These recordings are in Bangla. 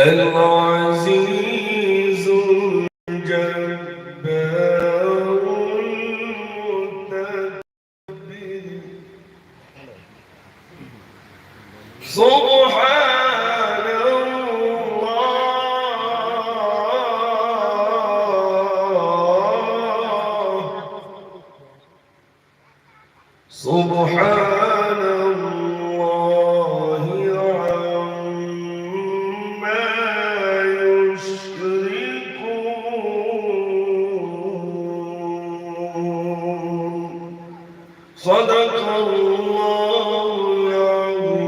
العزيز صدق الله العظيم.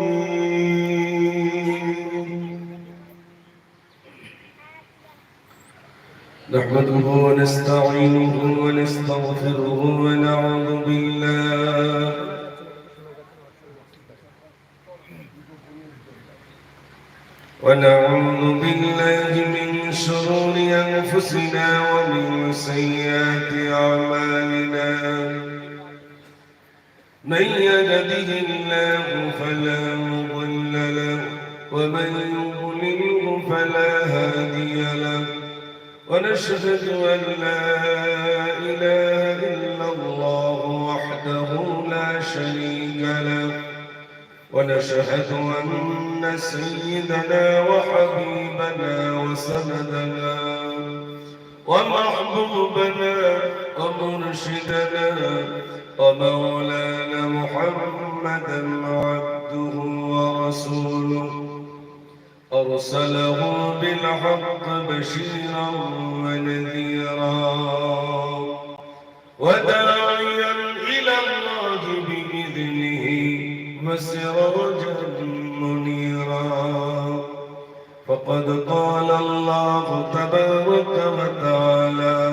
نحمده ونستعينه ونستغفره يهده الله فلا مضل له ومن يضلله فلا هادي له. ونشهد أن لا إله إلا الله وحده لا شريك له. ونشهد أن سيدنا وحبيبنا وسندنا ومحبوبنا ومرشدنا ومولانا محمدا عبده ورسوله. أرسله بالحق بشيرا ونذيرا. وداعيا إلى الله بإذنه وسراجا منيرا. فقد قال الله تبارك وتعالى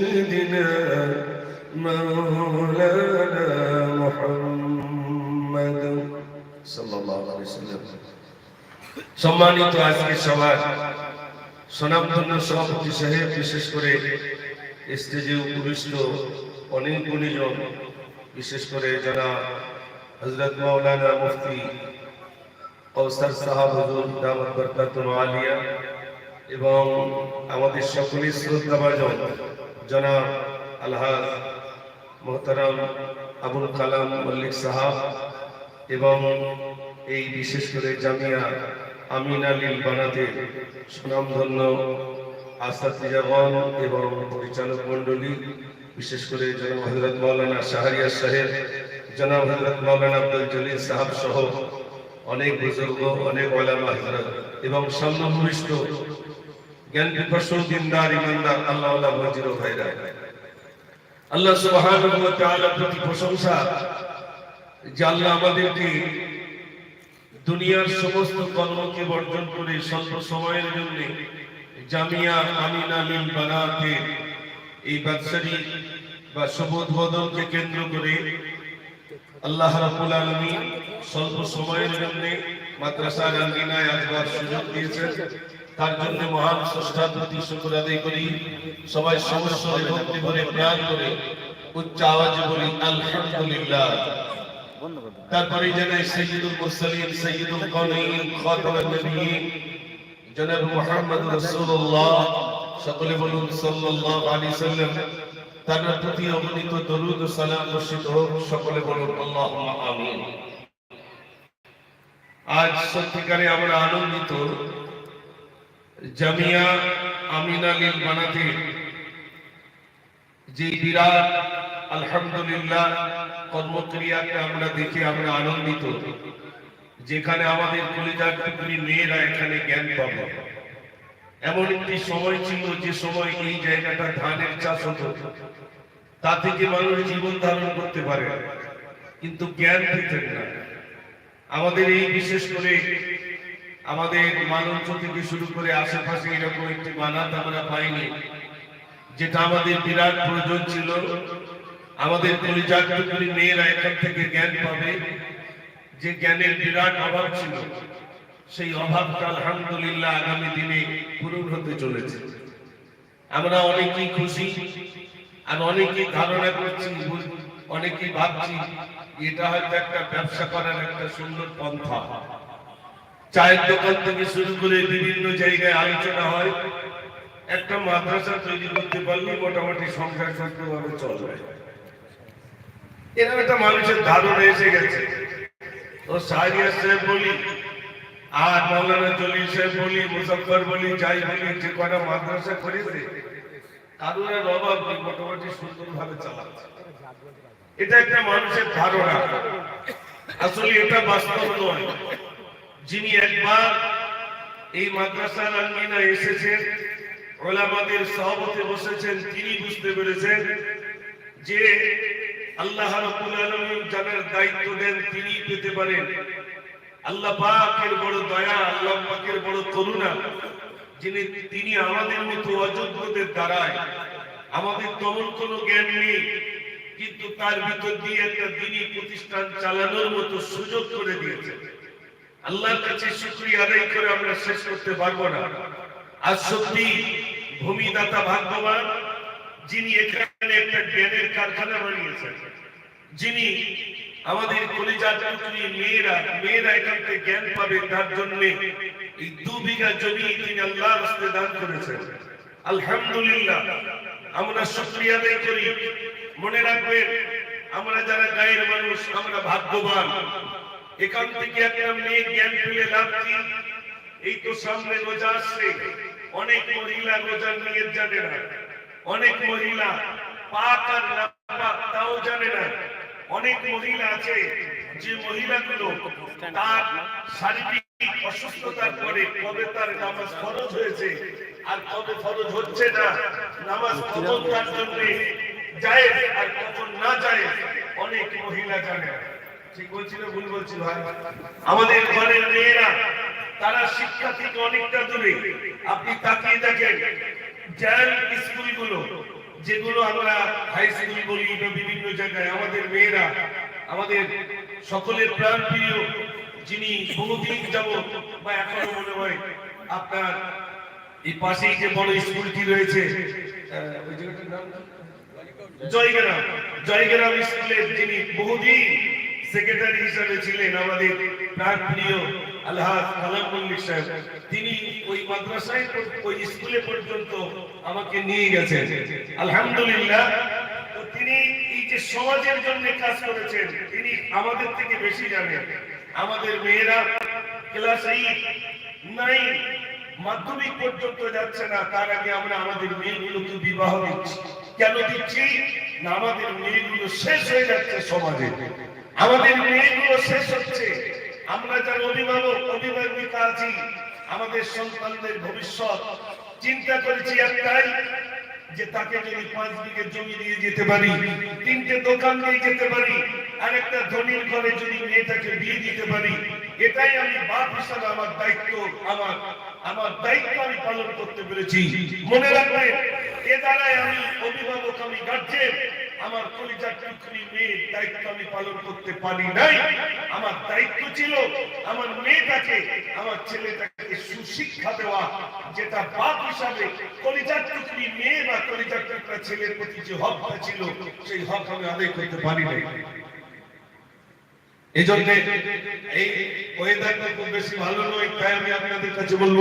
مولانا محمد صلى الله عليه وسلم সম্মানিত আজকে সবার সনামধন্য সভাপতি সাহেব বিশেষ করে স্টেজে উপবিষ্ট অনেক গুণীজন বিশেষ করে যারা হজরত মাওলানা মুফতি কৌসার সাহাব হুজুর দামত বরকাতুল আলিয়া এবং আমাদের সকলের শ্রদ্ধাভাজন জনাব আলহাজ মোহতারাম আবুল কালাম মল্লিক সাহাব এবং এই বিশেষ করে জামিয়া আমিন আলীল বানাতে সুনামধন্য আসাতিজাগণ এবং পরিচালক মণ্ডলী, বিশেষ করে জনাব হজরত মৌলানা শাহরিয়া সাহেব, জনাব হজরত মৌলানা আব্দুল জলিল সাহাব সহ অনেক বুজুর্গ, অনেক ওলামা হজরত এবং সামনভূমিষ্ঠ জ্ঞান পিপাসু দিনদার, ইমানদার, আল্লাহ আল্লাহ মজির ভাইরা। আল্লাহ সুবহানাহু ওয়া তাআলার প্রতি প্রশংসা। যে আল্লাহ আমাদেরকে দুনিয়ার সমস্ত কর্মকে বর্জন করে স্বল্প সময়ের জন্য জামিয়া আমিনা লিল বানাতে এই বাদশাহী বা সবুজ বদলকে কেন্দ্র করে আল্লাহ রাব্বুল আলামিন স্বল্প সময়ের জন্য মাদ্রাসার আঙ্গিনায় আসবার সুযোগ দিয়েছেন। তার জন্য মহান স্রষ্টার প্রতি শুকর আদায় করি। সবাই সমস্যায় ভক্তি ভরে প্রাণ করে, উচ্চ আওয়াজে বলি, আলহামদুলিল্লাহ। তারপরে জানাই সৈয়দুল মুরসালিন, সৈয়দুল কাউনাইন খাতামুন নবিয়্যিন জনাব মুহাম্মদ রাসূলুল্লাহ। সকলে বলুন, সাল্লাল্লাহু আলাইহি সাল্লাম। তার প্রতি অগণিত দরুদ ও সালাম বর্ষিত হোক, সকলে বলুন, আল্লাহুম্মা আমিন। আজ সত্যিকারে আমরা আনন্দিত জামিয়া আমিনা বানাতে। যে বিরাট আলহামদুলিল্লাহ কর্মক্রিয়াকে আমরা দেখে আমরা আনন্দিত, যেখানে আমাদের কলিজার টুকরি মেয়েরা এখানে জ্ঞান পাবে। এমন একটি সময় ছিল যে সময় এই জায়গাটা ধানের চাষ হতো। তা থেকে মানুষ জীবন ধারণ করতে পারে, কিন্তু জ্ঞান পেতেন না। আমাদের এই বিশেষ করে আমাদের মালঞ্চ থেকে শুরু করে আশেপাশে এরকম একটি মানাত আমরা পাইনি। যেটা আমাদের বিরাট প্রয়োজন ছিল। আমাদের টুকরি মেয়েরা এখান থেকে জ্ঞান পাবে। যে জ্ঞানের বিরাট অভাব ছিল, সেই অভাবটা আলহামদুলিল্লাহ আগামী দিনে পূরণ হতে চলেছে। আমরা অনেকেই খুশি আর অনেকেই ধারণা করছি অনেকেই ভাবছি, এটা হয়তো একটা ব্যবসা করার একটা সুন্দর পন্থা। চায়ের দোকান থেকে শুরু করে বিভিন্ন জায়গায় আলোচনা হয়। একটা মাদ্রাসা তৈরি করতে পারলে মোটামুটি সংসার সুন্দরভাবে চলবে। এরকম একটা মানুষের ধারণা এসে গেছে। ও সাহারিয়া সাহেব বলি, আর মৌলানা জলিল সাহেব বলি মুজফর বলি, যাই বলি, যে কটা মাদ্রাসা করেছে কারুরের অভাব মোটামুটি সুন্দরভাবে চালাচ্ছে। এটা একটা মানুষের ধারণা। আসলে এটা বাস্তব নয়। যিনি একবার এই মাদ্রাসার আঙ্গিনা এসেছেন, ওলামাদের সহবতে বসেছেন, তিনি বুঝতে পেরেছেন যে আল্লাহ যাদের দায়িত্ব দেন তিনি পেতে পারেন। আল্লাহ পাকের বড় দয়া, আল্লাহ পাকের বড় করুণা, যিনি তিনি আমাদের মতো অযোগ্যদের দ্বারায় আমাদের তেমন কোনো জ্ঞান নেই, কিন্তু তার ভিতর দিয়ে একটা দিনী প্রতিষ্ঠান চালানোর মতো সুযোগ করে দিয়েছে আল্লাহর কাছে শুকরিয়া আদায় করে আমরা শেষ করতে পারব না। আর সত্যি ভূমিদাতা ভাগ্যবান, যিনি এখানে একটা জ্ঞানের কারখানা বানিয়েছেন। যিনি আমাদের কলিজার টুকরি মেয়েরা মেয়েরা এখান থেকে জ্ঞান পাবে তার জন্য এই দু বিঘা জমি তিনি আল্লাহ রাস্তে দান করেছেন। আলহামদুলিল্লাহ, আমরা শুক্রিয়া আদায় করি। মনে রাখবেন, আমরা যারা গায়ের মানুষ, আমরা ভাগ্যবান। এখান থেকে একটা মেয়ে জ্ঞান লাভ কি এই তো সামনে রোজা আসছে। অনেক মহিলা রোজার নিয়ে জানে না। অনেক মহিলা পাক আর তাও জানে না। অনেক মহিলা আছে, যে মহিলাগুলো তার শারীরিক অসুস্থতার পরে কবে তার নামাজ ফরজ হয়েছে আর কবে ফরজ হচ্ছে না, নামাজ কখন তার জন্য যায় আর কখন না যায় অনেক মহিলা জানে না। আমাদের ঘরের মেয়েরা, তারা শিক্ষা থেকে অনেকটা দূরে। আপনি তাকিয়ে দেখেন যেগুলো আমরা হাই স্কুল বলি বা বিভিন্ন জায়গায়, আমাদের মেয়েরা, আমাদের সকলের প্রাণ প্রিয় যিনি বহুদিন বা এখনও মনে হয় আপনার এই পাশেই যে বড় স্কুলটি রয়েছে জয়গ্রাম স্কুলের যিনি বহুদিন সেক্রেটারি হিসেবে ছিলেন আমাদের প্রাণ প্রিয় আলহাজ কালাম মল্লিক সাহেব। তিনি ওই মাদ্রাসায় ওই স্কুলে পর্যন্ত আমাকে নিয়ে গেছেন। আলহামদুলিল্লাহ। তো তিনি এই যে সমাজের জন্য কাজ করেছেন, তিনি আমাদের থেকে বেশি জানেন। আমাদের মেয়েরা ক্লাস এইট, নাইন মাধ্যমিক পর্যন্ত যাচ্ছে না, তার আগে আমরা আমাদের মেয়েগুলোকে বিবাহ দিচ্ছি। কেন দিচ্ছি? না, আমাদের মেয়েগুলো শেষ হয়ে যাচ্ছে সমাজে। আমাদের মেয়েগুলো শেষ হচ্ছে। আমরা যারা অভিভাবক অভিভাবিকা আছি আমাদের সন্তানদের ভবিষ্যৎ চিন্তা করেছি একটাই, যে তাকে যদি পাঁচ বিঘে জমি দিয়ে যেতে পারি, তিনটে দোকান দিয়ে যেতে পারি আর একটা ধনীর ঘরে যদি মেয়েটাকে বিয়ে দিতে পারি, এটাই আমি বাপ হিসাবে আমার দায়িত্ব, আমার আমার দায়িত্ব আমি পালন করতে পেরেছি। মনে রাখবে এ দ্বারাই আমি অভিভাবক, আমি গার্জেন আমার কলিজার টুকরি মেয়ের দায়িত্ব আমি পালন করতে পারি নাই। আমার দায়িত্ব ছিল আমার মেয়েটাকে, আমার ছেলেটাকে সুশিক্ষা দেওয়া, যেটা বাপ হিসাবে কলিজার টুকরি মেয়ে বা কলিজার টুকরা ছেলের প্রতি যে হকটা ছিল, সেই হক আমি আদায় করতে পারি নাই। এই জন্য এই ওয়েদারটা খুব বেশি ভালো নয়, তাই আমি আপনাদের কাছে বলব,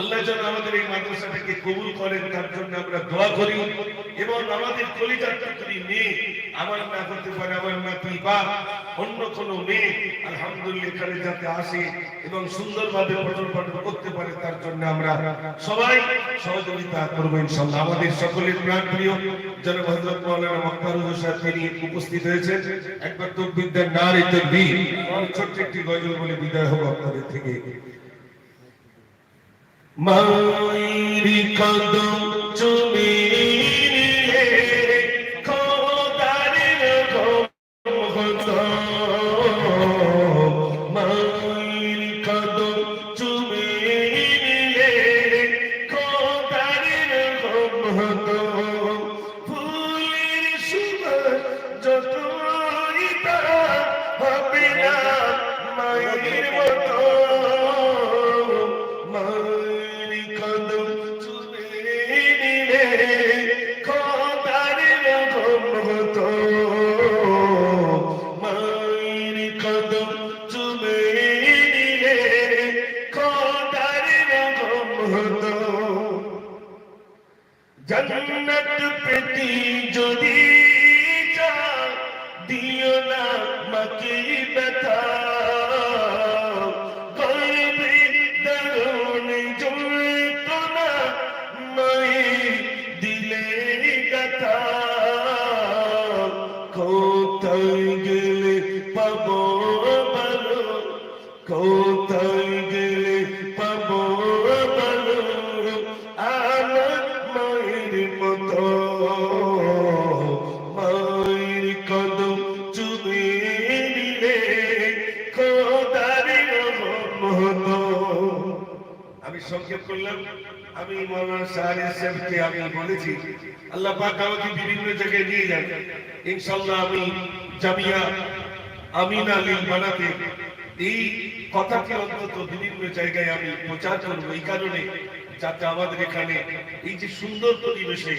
আল্লাহ যেন আমাদের এই মাদ্রাসাটাকে কবুল করেন, তার জন্য আমরা দোয়া করি। এবং আমাদের কলিজার টুকরি মেয়ে আমার না করতে পারে আমার তুই বা অন্য কোনো মেয়ে আলহামদুলিল্লাহ এখানে যাতে আসে এবং সুন্দরভাবে পঠন পাঠন করতে পারে তার জন্য আমরা সবাই সহযোগিতা করব ইনশাল্লাহ আমাদের সকলের প্রাণ প্রিয় উপস্থিত একবার তকবীর দেন, নারে তাকবীর। ছোট্ট একটি গজল বলে বিদায় হব আপনাদের থেকে। চুমি মায়ের মতো সাহেবকে আমি বলেছি, আল্লাহ পাক আমাকে বিভিন্ন জায়গায় নিয়ে যান। ইনশাল্লাহ আমি জামিয়া আমিনা লিল বানাতে এই কথাকে অন্তত বিভিন্ন জায়গায় আমি প্রচার করব। এই কারণে যাতে আমাদের এখানে এই যে সুন্দর পরিবেশে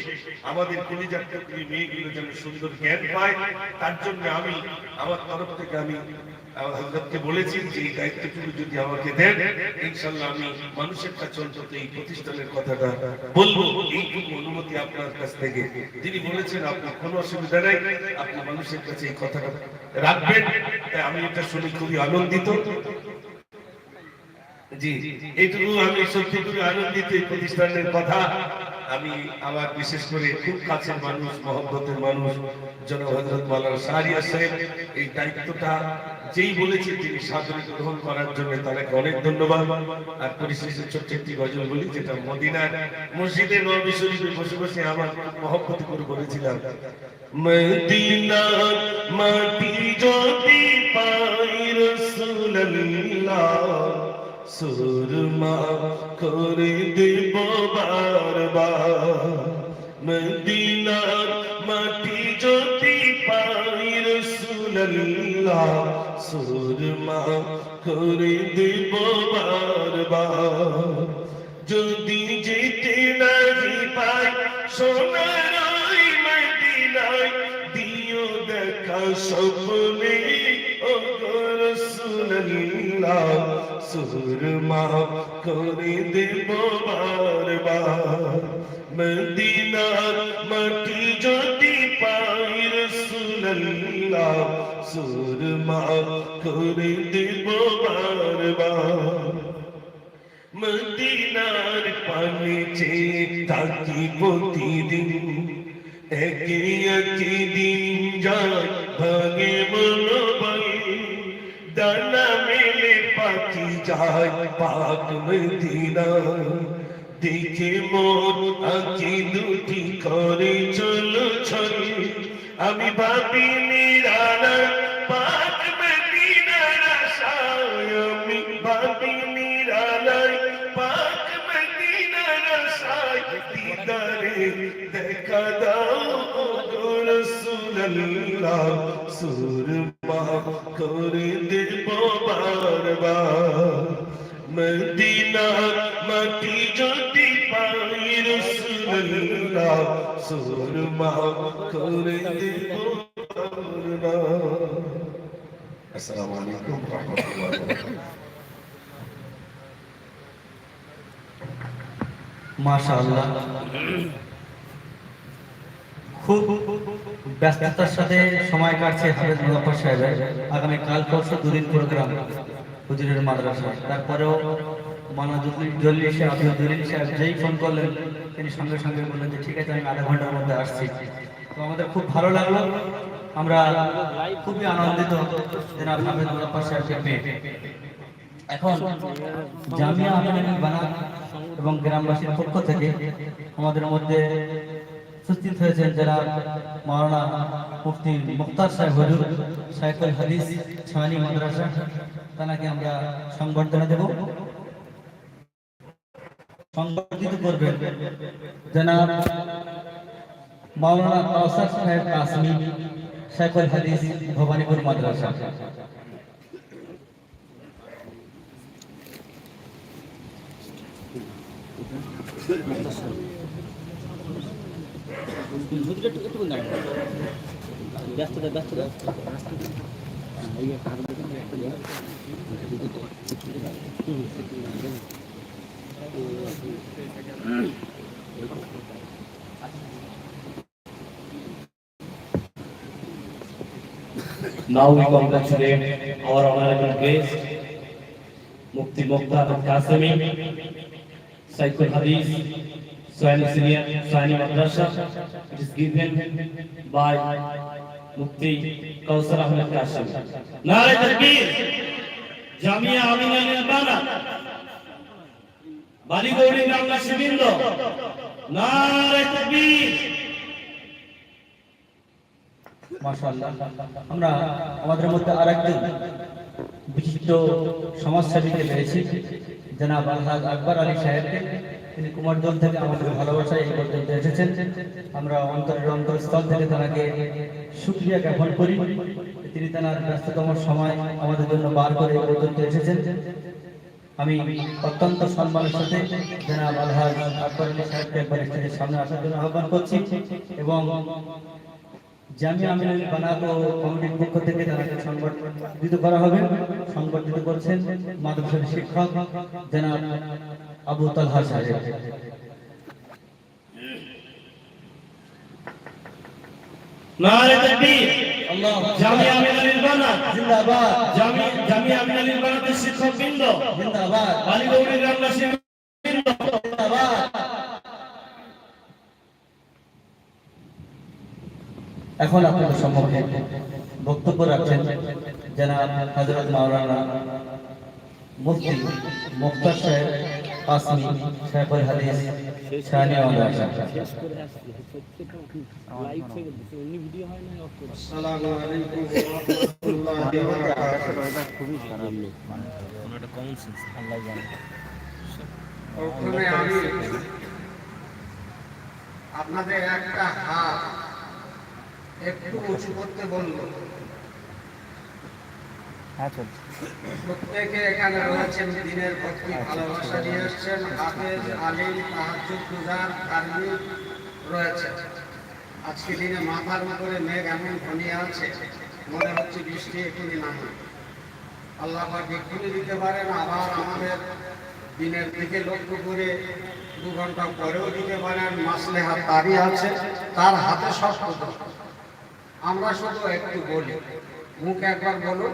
আমাদের কলিজার টুকরি মেয়েগুলো যেন সুন্দর জ্ঞান পায়, তার জন্য আমি আমার তরফ থেকে আমি যে এই দায়িত্বটুকু যদি আমাকে দেন ইনশাল্লাহ আমি মানুষের কাছে অন্তত এই প্রতিষ্ঠানের কথাটা বলব। এইটুকু অনুমতি আপনার কাছ থেকে। তিনি বলেছেন, আপনার কোনো অসুবিধা নেই, আপনি মানুষের কাছে এই কথাটা রাখবেন। আমি এটা শুনে খুবই আনন্দিত। জি, এইটুকু আমার বিশেষ করে মসজিদে নবী শরীফে বসে বসে আমার মহব্বত করে বলেছিলাম, মদিনার মাটি পাই রসুল্লাহ সুরমা করে দেব বারবার। মদিনার মাটি যদি পাই রসুল্লাহ সুরমা করে দেব বারবার। যদি যেতে না পাই সোনার মদিনায় দিও দেখা স্বপ্নে ও রসুল্লাহ সুরমা করে দেব বারবার। মদিনার মাটি যদি পাই রসুল্লাহ সুরমা করে দেব বারবার। মদিনার পানে চেয়ে থাকি প্রতিদিন, একে একে দিন যায় ভাঙে মনোবল যায় পাক মদিনা দেখে মন আঁকি দুটি করে চলো ছল আমি ভাবি নিরালা পাক মদিনার আশায়। আমি ভাবি দেখা দাও গো রাসূলুল্লাহ। করে বারবার মদিনার মাটি যদি পাই রসুল্লাহ সুরমা করে আসসালামু আলাইকুম মাশাআল্লাহ। খুব ব্যস্ততার সাথে সময় কাটছে হাফেজ সাহেবের। আগামী কাল পরশু দুদিন প্রোগ্রাম। হুজুরের মাদ্রাসা। তারপরেও মানা জল্লি সাহেব, আব্দুল সাহেব যেই ফোন করলেন, তিনি সঙ্গে সঙ্গে বললেন যে, ঠিক আছে, আমি আধা ঘণ্টার মধ্যে আসছি। তো আমাদের খুব ভালো লাগল। আমরা খুবই আনন্দিত এখন জামিয়া বানান এবং গ্রামবাসীর পক্ষ থেকে আমাদের মধ্যে উপস্থিত হয়েছেন যারা মাওলানা মুফতি মুক্তার সাহেব হুজুর সাইকুল হাদিস ছানি মাদ্রাসা। তাকে আমরা সংবর্ধনা দেব। সংবর্ধিত করবেন জনাব মাওলানা কাউসার সাহেব কাসমি সাইকুল হাদিস, ভবানীপুর মাদ্রাসা। ব্যস্ততা ব্যস্ততা। Now we congratulate our honorable guest, Mufti Mukhtar Qasemi, Saiful Hadith, Swani Senior, Swani Madrasa. It is given by Mufti Kausar Ahmed Qasem. Nare Takbir, Jamia আমিনানের বানা বালিগৌরী বাংলা শিবিন্দ নারে আমরা আমাদের মধ্যে আরেকজন বিশিষ্ট সমাজসেবীকে পেয়েছি, জনাব আলহাজ আকবর আলী সাহেবকে। তিনি কুমারদল থেকে আমাদের ভালোবাসায় এই পর্যন্ত এসেছেন। আমরা অন্তরের অন্তরস্থল থেকে তাকে সুক্রিয়া জ্ঞাপন করি। তিনি তার ব্যস্ততম সময় আমাদের জন্য বার করে এই পর্যন্ত এসেছেন। আমি অত্যন্ত সম্মানের সাথে জনাব আলহাজ আকবর সাহেবকে একবার স্টেজের সামনে আসার জন্য আহ্বান করছি এবং জামিয়া আমিনুল ও কমিটির পক্ষ থেকে তাদেরকে সংবর্ধিত করা হবে। সংবর্ধিত করছেন মাদ্রাসার শিক্ষক জনাব আবু তালহা সাহেব। নারে তাকবীর। আল্লাহ জামিয়া আমিনা নির্বাণা জিন্দাবাদ। জামি জামিয়া আমিনা নির্বাণাতে শিক্ষক বৃন্দ জিন্দাবাদ। বালিগৌরী গ্রামবাসী। জিন্দাবাদ। এখন আপনাদের সম্মুখে বক্তব্য রাখছেন জনাব হযরত মাওলানা মুফতি মুক্তার সাহেব। আসমি সাহেবুল হাদিস শানি মাদ্রাসা শেষ করে আসছি প্রত্যেকটা লাইভ থেকে ভিডিও হয় না অফ করে আসসালামু আলাইকুম ওয়া রাহমাতুল্লাহি ওয়া বারাকাতুহু খুবই খারাপ লোক মানে কোনো একটা কমন সেন্স আল্লাহ জানে প্রথমে আমি আপনাদের একটা হাত একটু উঁচু করতে বলব। হ্যাঁ চলছে। প্রত্যেকে এখানে রয়েছেন, দিনের ভক্তি ভালোবাসা নিয়ে এসছেন। হাফেজ আলিম তাহাজুদ গুজার কার্মিক রয়েছে আজকে দিনে মাথার উপরে মেঘ এমন ঘনিয়ে আছে, মনে হচ্ছে বৃষ্টি এখনই নামে আল্লাহ এক্ষুনি দিতে পারেন, আবার আমাদের দিনের দিকে লক্ষ্য করে দু ঘণ্টা পরেও দিতে পারেন। মাসলে হাত তারই আছে, তার হাতে সব আমরা শুধু একটু বলি, মুখ একবার বলুন।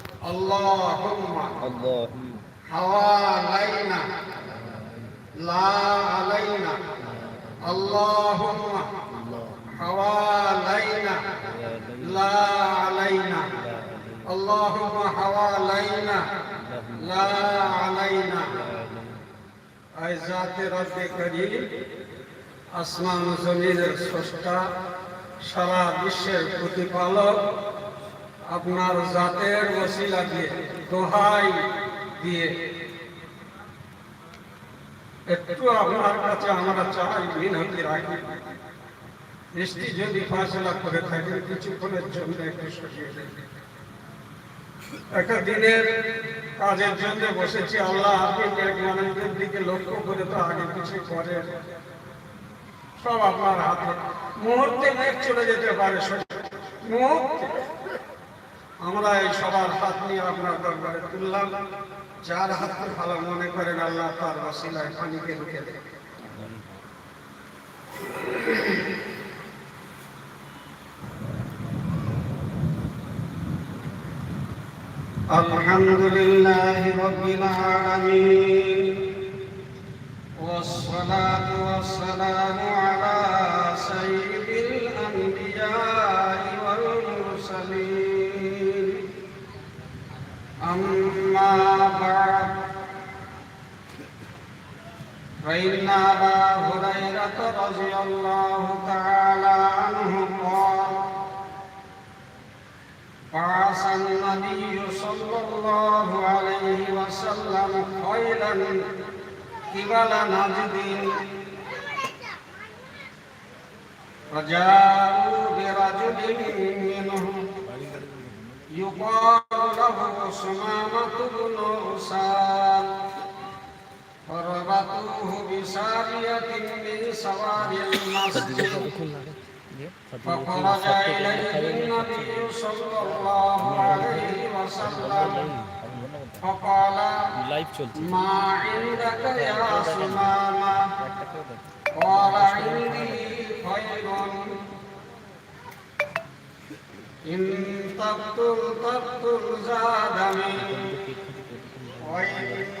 আল্লাহুম্মা আল্লাহ حوالينا لا علينا اللهم حوالينا لا علينا اللهم حوالينا لا علينا اي ذات رب করিম আসমান জমিনের স্রষ্টা সারা বিশ্বের প্রতিপালক আপনার জাতের ওসিলা দিয়ে, দোহাই দিয়ে। একটু আপনার কাছে আমরা চাই বিনতি রাখি। বৃষ্টি যদি ফাঁসলা করে থাকে কিছুক্ষণের জন্য একটু সরিয়ে। একটা দিনের কাজের জন্য বসেছি, আল্লাহ আপনি মানুষদের দিকে লক্ষ্য করে তো আগে কিছু করে সব আপনার হাতে। মুহূর্তে মেঘ চলে যেতে পারে। মুহূর্তে। আমরা এই সবার হাত নিয়ে আপনার দরবারে তুললাম যার হাতকে ভালো মনে করেন আল্লাহ তার ওসিলায় পানিকে রুখে দেয় الحمد لله رب العالمين والصلاة والسلام على فإن أبا هريرة رضي الله تعالى عنه قال بعث النبي صلى الله عليه وسلم خيلا قبل نجد فجاءوا برجل منهم يقال له سمامة بن أساد فربطوه بسارية من سوار المسجد فخرج إليه النبي صلى الله عليه وسلم فقال ما عندك يا سمامة قال عندي خير إن تقتل تقتل زادني وإن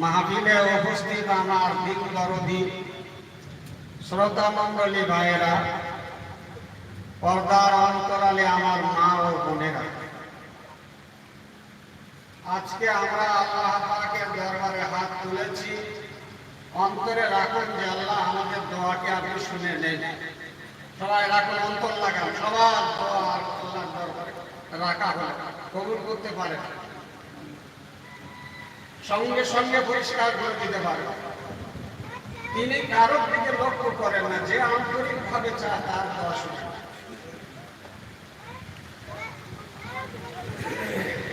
মাহফিলে উপস্থিত আমার দিন দরদি শ্রোতা মণ্ডলী ভাইয়েরা, পর্দার অন্তরালে আমার মা ও বোনেরা, আজকে আমরা আল্লাহ পাকের দরবারে হাত তুলেছি। অন্তরে রাখুন যে আল্লাহ আমাদের দোয়াকে আপনি শুনে নেন। সবাই রাখুন, অন্তর লাগান। সবার দোয়া আল্লাহর দরবারে রাখা কবুল করতে পারে সঙ্গে সঙ্গে পরিষ্কার করে দিতে পারে তিনি কারোর দিকে লক্ষ্য করেন না, যে আন্তরিক ভাবে চায় তার দোয়া শুনে।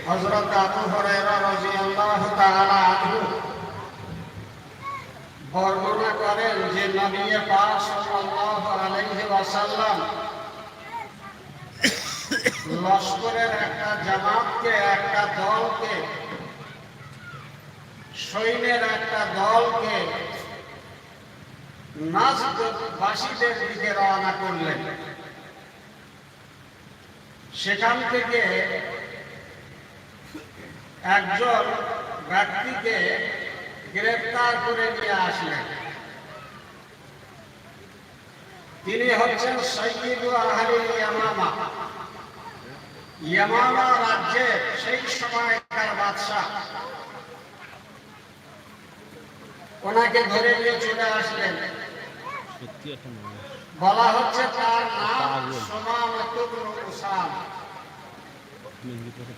হযরত আবু হুরায়রা রাদিয়াল্লাহু তাআলা আনহু বর্ণনা করেন যে নবী পাক সাল্লাল্লাহু আলাইহি ওয়াসাল্লাম লস্করের একটা জামাতকে, একটা দলকে সৈন্যের একটা দলকে নাসবাসীদের দিকে রওনা করলেন। সেখান থেকে একজন ব্যক্তিকে গ্রেফতার করে নিয়ে আসলেন। তিনি হচ্ছেন সৈয়দু আহলি ইয়ামামা। ইয়ামামা রাজ্যের সেই সময়কার বাদশাহ। ওনাকে ধরে নিয়ে চলে আসলেন। বলা হচ্ছে তার নাম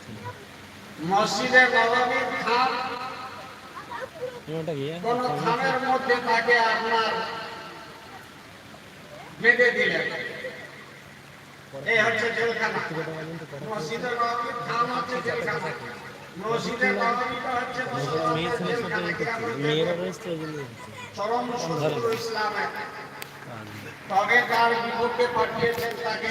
ছিল মসজিদে নবমীর খান কোন খানের মধ্যে তাকে আপনার বেঁধে দিলেন। এই হচ্ছে জেলখানা। মসজিদে নবমীর খান হচ্ছে জেলখানা। মেয়ে ছেলের সাথে মেয়েরা রয়েছে ওই জন্য চরম শত্রু ইসলামে তবে তার বিপক্ষে পাঠিয়েছেন তাকে